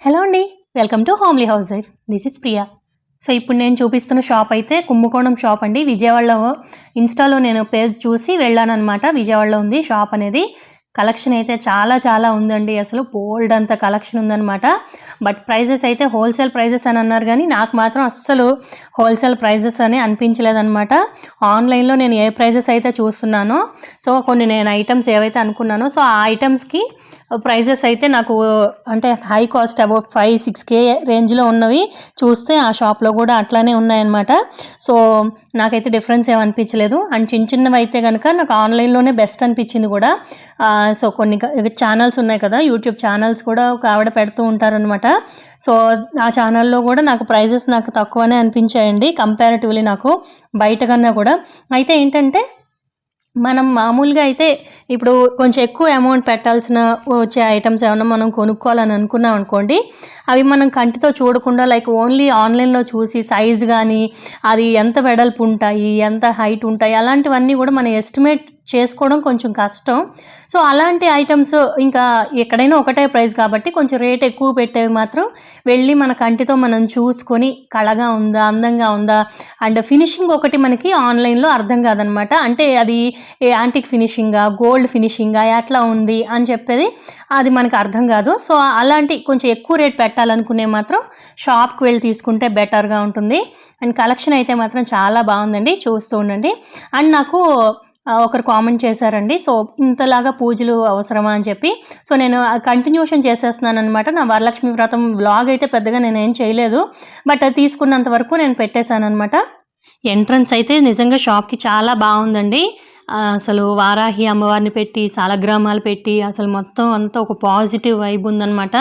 Hello అండి. Welcome to homely housewife this is Priya so ఇప్పుడు నేను చూపిస్తున్న షాప్ అయితే కుంభకోణం షాప్ అండి. విజయవాడలో ఇన్స్టాలో నేను పేజ్ చూసి వెళ్ళాను అనమాట విజయవాడలో ఉంది షాప్ అనేది. కలెక్షన్ అయితే చాలా చాలా ఉందండి. అసలు బోల్డ్ అంత కలెక్షన్ ఉందన్నమాట. బట్ ప్రైజెస్ అయితే హోల్సేల్ ప్రైజెస్ అని అన్నారు కానీ నాకు మాత్రం అస్సలు హోల్సేల్ ప్రైజెస్ అని అనిపించలేదన్నమాట. ఆన్లైన్లో నేను ఏ ప్రైజెస్ అయితే చూస్తున్నానో సో కొన్ని నేను ఐటమ్స్ ఏవైతే అనుకున్నానో సో ఆ ఐటమ్స్కి ప్రైజెస్ అయితే నాకు అంటే high cost about five six K రేంజ్లో ఉన్నవి చూస్తే ఆ షాప్లో కూడా అట్లానే ఉన్నాయన్నమాట. సో నాకైతే డిఫరెన్స్ ఏమనిపించలేదు అండ్ చిన్న చిన్నవి అయితే కనుక నాకు ఆన్లైన్లోనే బెస్ట్ అనిపించింది కూడా. సో కొన్ని ఛానల్స్ ఉన్నాయి కదా యూట్యూబ్ ఛానల్స్ కూడా ఒక ఆవిడ పెడుతూ ఉంటారనమాట సో ఆ ఛానల్లో కూడా నాకు ప్రైజెస్ నాకు తక్కువనే అనిపించాయండి కంపారిటివ్లీ నాకు బయట కన్నా కూడా. అయితే ఏంటంటే మనం మామూలుగా అయితే ఇప్పుడు కొంచెం ఎక్కువ అమౌంట్ పెట్టాల్సిన వచ్చే ఐటమ్స్ ఏమైనా మనం కొనుక్కోవాలని అనుకున్నాం అనుకోండి అవి మనం కంటితో చూడకుండా లైక్ ఓన్లీ ఆన్లైన్లో చూసి సైజ్ కానీ అది ఎంత వెడల్పు ఉంటాయి ఎంత హైట్ ఉంటాయి అలాంటివన్నీ కూడా మనం ఎస్టిమేట్ చేసుకోవడం కొంచెం కష్టం. సో అలాంటి ఐటమ్స్ ఇంకా ఎక్కడైనా ఒకటే ప్రైస్ కాబట్టి కొంచెం రేట్ ఎక్కువ పెట్టేవి మాత్రం వెళ్ళి మన కంటితో మనం చూసుకొని కళగా ఉందా అందంగా ఉందా? అండ్ ఫినిషింగ్ ఒకటి మనకి ఆన్లైన్లో అర్థం కాదనమాట. అంటే అది యాంటిక్ ఫినిషింగా గోల్డ్ ఫినిషింగా ఎట్లా ఉంది అని చెప్పేది అది మనకు అర్థం కాదు. సో అలాంటి కొంచెం ఎక్కువ రేట్ పెట్టాలనుకునే మాత్రం షాప్కి వెళ్ళి తీసుకుంటే బెటర్గా ఉంటుంది. అండ్ కలెక్షన్ అయితే మాత్రం చాలా బాగుందండి. చూస్తూ ఉండండి. అండ్ నాకు ఒకరు కామెంట్ చేశారండి. సో ఇంతలాగా పూజలు అవసరమా అని చెప్పి. సో నేను కంటిన్యూషన్ చేసేస్తున్నాను అనమాట నా వరలక్ష్మి వ్రతం వ్లాగ్ అయితే పెద్దగా నేను ఏం చేయలేదు. బట్ అది తీసుకున్నంత వరకు నేను పెట్టేశాను అనమాట ఎంట్రన్స్ అయితే నిజంగా షాప్కి చాలా బాగుందండి. అసలు వారాహి అమ్మవారిని పెట్టి సాలగ్రామాలు పెట్టి అసలు మొత్తం అంతా ఒక పాజిటివ్ వైబ్ ఉందన్నమాట.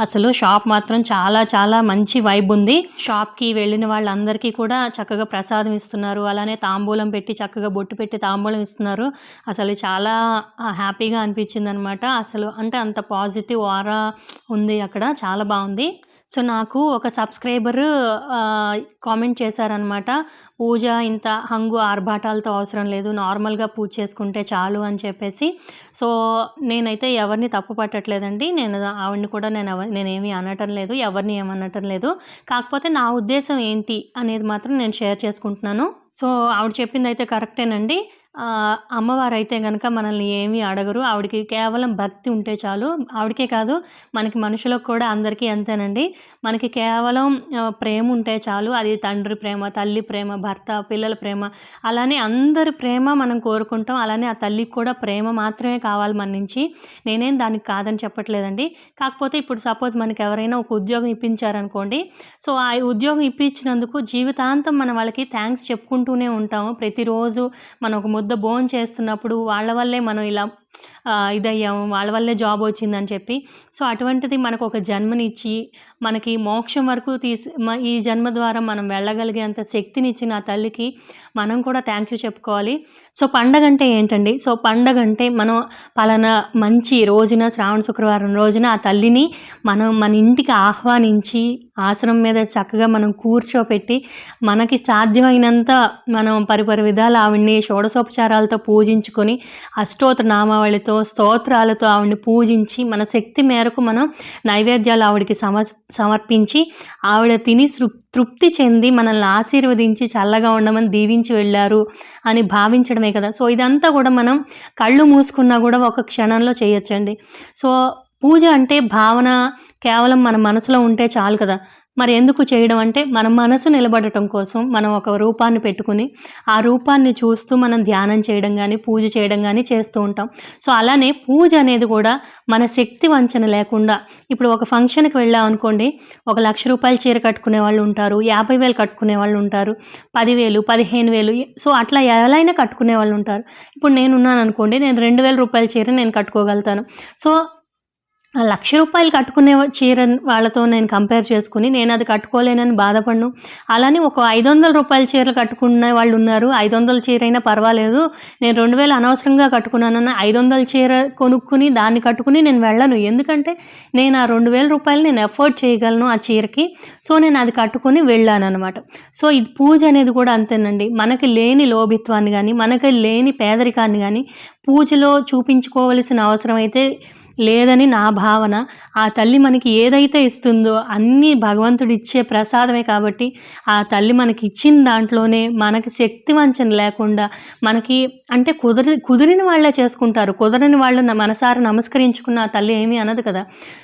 అసలు షాప్ మాత్రం చాలా చాలా మంచి వైబ్ ఉంది. షాప్కి వెళ్ళిన వాళ్ళందరికీ కూడా చక్కగా ప్రసాదం ఇస్తున్నారు. అలానే తాంబూలం పెట్టి చక్కగా బొట్టు పెట్టి తాంబూలం ఇస్తున్నారు. అసలు చాలా హ్యాపీగా అనిపించింది అనమాట అసలు అంటే అంత పాజిటివ్ ఆరా ఉంది అక్కడ. చాలా బాగుంది. సో నాకు ఒక సబ్స్క్రైబర్ కామెంట్ చేశారనమాట పూజ ఇంత హంగు ఆర్భాటాలతో అవసరం లేదు నార్మల్గా పూజ చేసుకుంటే చాలు అని చెప్పేసి. సో నేనైతే ఎవరిని తప్పు పట్టట్లేదండి. నేను ఆవిడని కూడా నేను ఎవ నేనేమి అనటం లేదు ఎవరిని ఏమనటం లేదు. కాకపోతే నా ఉద్దేశం ఏంటి అనేది మాత్రం నేను షేర్ చేసుకుంటున్నాను. సో ఆవిడ చెప్పింది అయితే కరెక్టేనండి. అమ్మవారు అయితే కనుక మనల్ని ఏమీ అడగరు. ఆవిడకి కేవలం భక్తి ఉంటే చాలు. ఆవిడకే కాదు మనకి మనుషులకు కూడా అందరికీ అంతేనండి. మనకి కేవలం ప్రేమ ఉంటే చాలు. అది తండ్రి ప్రేమ తల్లి ప్రేమ భర్త పిల్లల ప్రేమ. అలానే అందరి ప్రేమ మనం కోరుకుంటాం. అలానే ఆ తల్లికి కూడా ప్రేమ మాత్రమే కావాలి మన నుంచి నేనేం దానికి కాదని చెప్పట్లేదండి. కాకపోతే ఇప్పుడు సపోజ్ మనకి ఎవరైనా ఒక ఉద్యోగం ఇప్పించారనుకోండి. సో ఆ ఉద్యోగం ఇప్పించినందుకు జీవితాంతం మనం వాళ్ళకి థ్యాంక్స్ చెప్పుకుంటూనే ఉంటాము. ప్రతిరోజు మనం ఒక ముద్ద భోజనం చేస్తున్నప్పుడు వాళ్ళ వల్లే మనం ఇలా ఇదయ్యాము వాళ్ళ వల్లే జాబ్ వచ్చిందని చెప్పి. సో అటువంటిది మనకు ఒక జన్మనిచ్చి మనకి మోక్షం వరకు తీసి ఈ జన్మ ద్వారా మనం వెళ్ళగలిగేంత శక్తినిచ్చిన ఆ తల్లికి మనం కూడా థ్యాంక్ యూ చెప్పుకోవాలి. సో పండగ అంటే ఏంటండి? సో పండగ అంటే మనం పలానా మంచి రోజున శ్రావణ శుక్రవారం రోజున ఆ తల్లిని మనం మన ఇంటికి ఆహ్వానించి ఆశ్రమం మీద చక్కగా మనం కూర్చోపెట్టి మనకి సాధ్యమైనంత మనం పరిపరి విధాలు ఆవిడ్ని షోడశోపచారాలతో పూజించుకొని అష్టోత్తర నామావళితో స్తోత్రాలతో ఆవిడని పూజించి మన శక్తి మేరకు మనం నైవేద్యాలు ఆవిడకి సమ సమర్పించి ఆవిడ తిని తృప్తి చెంది మనల్ని ఆశీర్వదించి చల్లగా ఉండమని దీవించి వెళ్ళారు అని భావించడమే కదా. సో ఇదంతా కూడా మనం కళ్ళు మూసుకున్నా కూడా ఒక క్షణంలో చేయొచ్చండి. సో పూజ అంటే భావన కేవలం మన మనసులో ఉంటే చాలు కదా. మరి ఎందుకు చేయడం అంటే మన మనసు నిలబడటం కోసం మనం ఒక రూపాన్ని పెట్టుకుని ఆ రూపాన్ని చూస్తూ మనం ధ్యానం చేయడం కానీ పూజ చేయడం కానీ చేస్తూ ఉంటాం. సో అలానే పూజ అనేది కూడా మన శక్తి వంచన లేకుండా ఇప్పుడు ఒక ఫంక్షన్కి వెళ్ళాం అనుకోండి ఒక లక్ష రూపాయల చీర కట్టుకునే వాళ్ళు ఉంటారు యాభై వేలు కట్టుకునే వాళ్ళు ఉంటారు పదివేలు పదిహేను వేలు సో అట్లా ఎలా అయినా కట్టుకునే వాళ్ళు ఉంటారు. ఇప్పుడు నేను ఉన్నాను అనుకోండి నేను రెండు వేల రూపాయల చీర నేను కట్టుకోగలుగుతాను. సో లక్ష రూపాయలు కట్టుకునే చీర వాళ్ళతో నేను కంపేర్ చేసుకుని నేను అది కట్టుకోలేనని బాధపడను. అలానే ఒక ఐదు వందల రూపాయల చీరలు కట్టుకునే వాళ్ళు ఉన్నారు. ఐదు వందల చీర అయినా పర్వాలేదు. నేను రెండు వేలు అనవసరంగా కట్టుకున్నానన్న ఐదు వందల చీర కొనుక్కుని దాన్ని కట్టుకుని నేను వెళ్ళను. ఎందుకంటే నేను ఆ రెండు వేల రూపాయలు నేను ఎఫోర్డ్ చేయగలను ఆ చీరకి. సో నేను అది కట్టుకుని వెళ్ళాను అనమాట సో ఇది పూజ అనేది కూడా అంతేనండి. మనకి లేని లోభిత్వాన్ని కానీ మనకి లేని పేదరికాన్ని కానీ పూజలో చూపించుకోవలసిన అవసరం అయితే లేదని నా భావన ఆ తల్లి మనకి ఏదైతే ఇస్తుందో అన్నీ భగవంతుడు ఇచ్చే ప్రసాదమే కాబట్టి ఆ తల్లి మనకి ఇచ్చిన దాంట్లోనే మనకి శక్తి వంచన లేకుండా మనకి అంటే కుదిరి కుదిరిన వాళ్ళే చేసుకుంటారు. కుదరని వాళ్ళు మనసారి నమస్కరించుకున్న ఆ తల్లి ఏమీ అనదు కదా.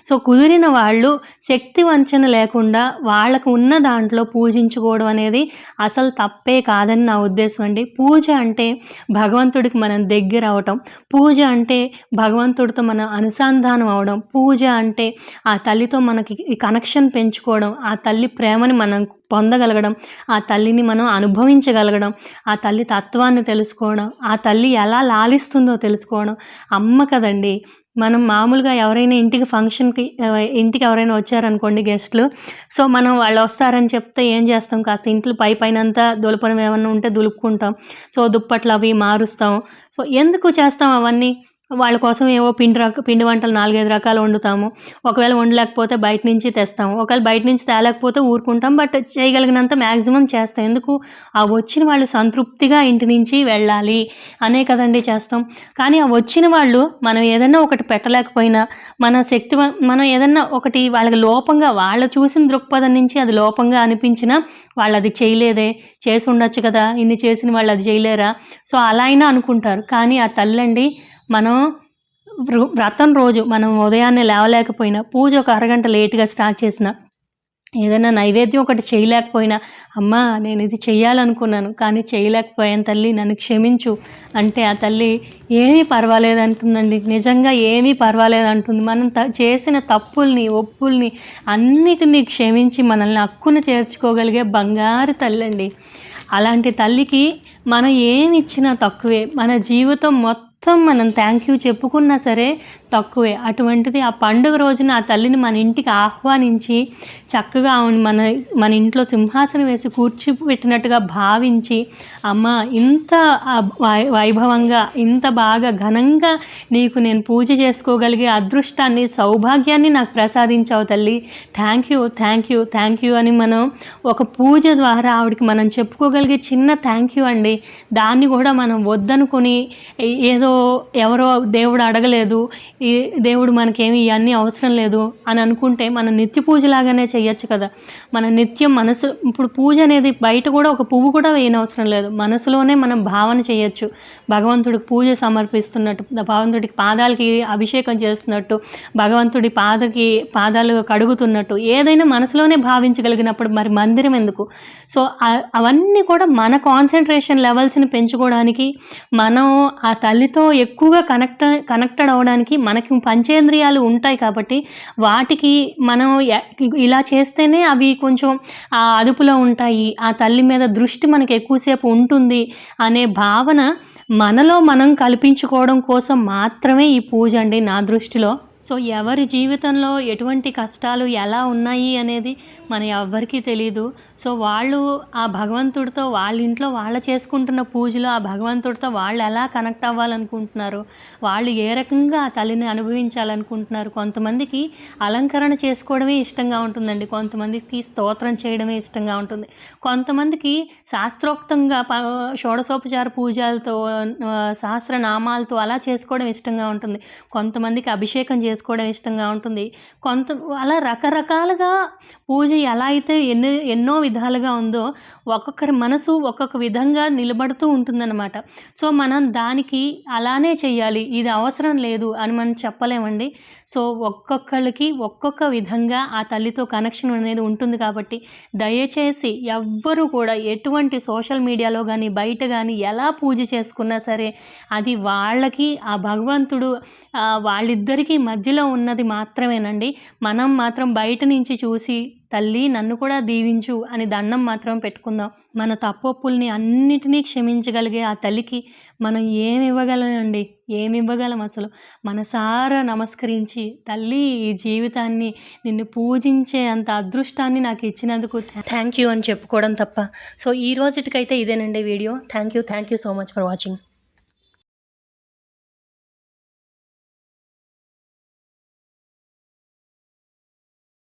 సో కుదిరిన వాళ్ళు శక్తి వంచన లేకుండా వాళ్ళకు ఉన్న దాంట్లో పూజించుకోవడం అనేది అసలు తప్పే కాదని నా ఉద్దేశం అండి. పూజ అంటే భగవంతుడికి మనం దగ్గర అవటం పూజ అంటే భగవంతుడితో మనం అనుసంధానం అవడం పూజ అంటే ఆ తల్లితో మనకి ఈ కనెక్షన్ పెంచుకోవడం ఆ తల్లి ప్రేమని మనం పొందగలగడం ఆ తల్లిని మనం అనుభవించగలగడం ఆ తల్లి తత్వాన్ని తెలుసుకోవడం ఆ తల్లి ఎలా లాలిస్తుందో తెలుసుకోవడం. అమ్మ కదండి మనం మామూలుగా ఎవరైనా ఇంటికి ఫంక్షన్కి ఇంటికి ఎవరైనా వచ్చారనుకోండి గెస్ట్లు సో మనం వాళ్ళు వస్తారని చెప్తే ఏం చేస్తాం? కాస్త ఇంట్లో పై పైన అంతా దులపడం ఏమన్నా ఉంటే దులుపుకుంటాం. సో దుప్పట్లు అవి మారుస్తాం. సో ఎందుకు చేస్తాం అవన్నీ? వాళ్ళ కోసం ఏవో పిండి రక పిండి వంటలు నాలుగైదు రకాలు వండుతాము. ఒకవేళ వండలేకపోతే బయట నుంచి తెస్తాము. ఒకవేళ బయట నుంచి తేలేకపోతే ఊరుకుంటాం. బట్ చేయగలిగినంత మ్యాక్సిమం చేస్తాం. ఎందుకు? ఆ వచ్చిన వాళ్ళు సంతృప్తిగా ఇంటి నుంచి వెళ్ళాలి అనే కదండి చేస్తాం. కానీ ఆ వచ్చిన వాళ్ళు మనం ఏదైనా ఒకటి పెట్టలేకపోయినా మన శక్తి మనం ఏదన్నా ఒకటి వాళ్ళకి లోపంగా వాళ్ళు చూసిన దృక్పథం నుంచి అది లోపంగా అనిపించినా వాళ్ళు అది చేయలేదే. చేసి ఉండొచ్చు కదా. ఇన్ని చేసిన వాళ్ళు అది చేయలేరా? సో అలా అయినా అనుకుంటారు. కానీ ఆ తల్లండి మనం వ్రతం రోజు మనం ఉదయాన్నే లేవలేకపోయినా పూజ ఒక అరగంట లేట్గా స్టార్ట్ చేసిన ఏదైనా నైవేద్యం ఒకటి చేయలేకపోయినా అమ్మా నేను ఇది చేయాలనుకున్నాను కానీ చేయలేకపోయాను తల్లి నన్ను క్షమించు అంటే ఆ తల్లి ఏమీ పర్వాలేదు అంటుందండి నిజంగా ఏమీ పర్వాలేదు అంటుంది మనం త చేసిన తప్పుల్ని ఒప్పుల్ని అన్నిటినీ క్షమించి మనల్ని హక్కును చేర్చుకోగలిగే బంగారు తల్లి అండి అలాంటి తల్లికి మనం ఏమి ఇచ్చినా తక్కువే. మన జీవితం మొత్తం మనం థ్యాంక్ యూ చెప్పుకున్నా సరే తక్కువే. అటువంటిది ఆ పండుగ రోజున ఆ తల్లిని మన ఇంటికి ఆహ్వానించి చక్కగా మన మన ఇంట్లో సింహాసనం వేసి కూర్చిపెట్టినట్టుగా భావించి అమ్మ ఇంత వై- వైభవంగా ఇంత బాగా ఘనంగా నీకు నేను పూజ చేసుకోగలిగే అదృష్టాన్ని సౌభాగ్యాన్ని నాకు ప్రసాదించావు తల్లి. Thank you thank you thank you అని మనం ఒక పూజ ద్వారా ఆవిడకి మనం చెప్పుకోగలిగే చిన్న థ్యాంక్ యూ అండి. దాన్ని కూడా మనం వద్దనుకొని ఏదో ఎవరో దేవుడు అడగలేదు. ఈ దేవుడు మనకేమి ఇవన్నీ అవసరం లేదు అని అనుకుంటే మనం నిత్య పూజలాగానే చేయొచ్చు కదా. మన నిత్యం మనసు ఇప్పుడు పూజ అనేది బయట కూడా ఒక పువ్వు కూడా వేయనవసరం లేదు. మనసులోనే మనం భావన చేయొచ్చు భగవంతుడికి పూజ సమర్పిస్తున్నట్టు భగవంతుడికి పాదాలకి అభిషేకం చేస్తున్నట్టు భగవంతుడి పాదకి పాదాలు కడుగుతున్నట్టు ఏదైనా మనసులోనే భావించగలిగినప్పుడు మరి మందిరం ఎందుకు? సో అవన్నీ కూడా మన కాన్సన్ట్రేషన్ లెవెల్స్ని పెంచుకోవడానికి మనం ఆ తల్లితో ఎక్కువగా కనెక్ట్ కనెక్టెడ్ అవ్వడానికి మనకి పంచేంద్రియాలు ఉంటాయి కాబట్టి వాటికి మనం ఇలా చేస్తేనే అవి కొంచెం ఆ అదుపులో ఉంటాయి ఆ తల్లి మీద దృష్టి మనకి ఎక్కువసేపు ఉంటుంది అనే భావన మనలో మనం కల్పించుకోవడం కోసం మాత్రమే ఈ పూజ అండి నా దృష్టిలో. సో ఎవరి జీవితంలో ఎటువంటి కష్టాలు ఎలా ఉన్నాయి అనేది మన ఎవ్వరికీ తెలియదు సో వాళ్ళు ఆ భగవంతుడితో వాళ్ళ ఇంట్లో వాళ్ళు చేసుకుంటున్న పూజలు ఆ భగవంతుడితో వాళ్ళు ఎలా కనెక్ట్ అవ్వాలనుకుంటున్నారు వాళ్ళు ఏ రకంగా ఆ తల్లిని అనుభవించాలనుకుంటున్నారు కొంతమందికి అలంకరణ చేసుకోవడమే ఇష్టంగా ఉంటుందండి. కొంతమందికి స్తోత్రం చేయడమే ఇష్టంగా ఉంటుంది. కొంతమందికి శాస్త్రోక్తంగా ప షోడశోపచార పూజలతో సహస్రనామాలతో అలా చేసుకోవడం ఇష్టంగా ఉంటుంది. కొంతమందికి అభిషేకం చేసుకోవడం ఇష్టంగా ఉంటుంది. కొంత అలా రకరకాలుగా పూజ ఎలా అయితే ఎన్ని ఎన్నో విధాలుగా ఉందో ఒక్కొక్కరి మనసు ఒక్కొక్క విధంగా నిలబడుతూ ఉంటుందన్నమాట. సో మనం దానికి అలానే చేయాలి ఇది అవసరం లేదు అని మనం చెప్పలేమండి. సో ఒక్కొక్కళ్ళకి ఒక్కొక్క విధంగా ఆ తల్లితో కనెక్షన్ అనేది ఉంటుంది కాబట్టి దయచేసి ఎవ్వరూ కూడా ఎటువంటి సోషల్ మీడియాలో కానీ బయట కానీ ఎలా పూజ చేసుకున్నా సరే అది వాళ్ళకి ఆ భగవంతుడు వాళ్ళిద్దరికీ మధ్య మధ్యలో ఉన్నది మాత్రమేనండి. మనం మాత్రం బయట నుంచి చూసి తల్లి నన్ను కూడా దీవించు అని దండం మాత్రం పెట్టుకుందాం. మన తప్పొప్పుల్ని అన్నిటినీ క్షమించగలిగే ఆ తల్లికి మనం ఏమి ఇవ్వగలమండి ఏమి ఇవ్వగలం అసలు? మనసారా నమస్కరించి తల్లి ఈ జీవితాన్ని నిన్ను పూజించే అంత అదృష్టాన్ని నాకు ఇచ్చినందుకు థ్యాంక్ యూ అని చెప్పుకోవడం తప్ప. సో ఈ రోజుటికైతే ఇదేనండి video. Thank you thank you so much for watching.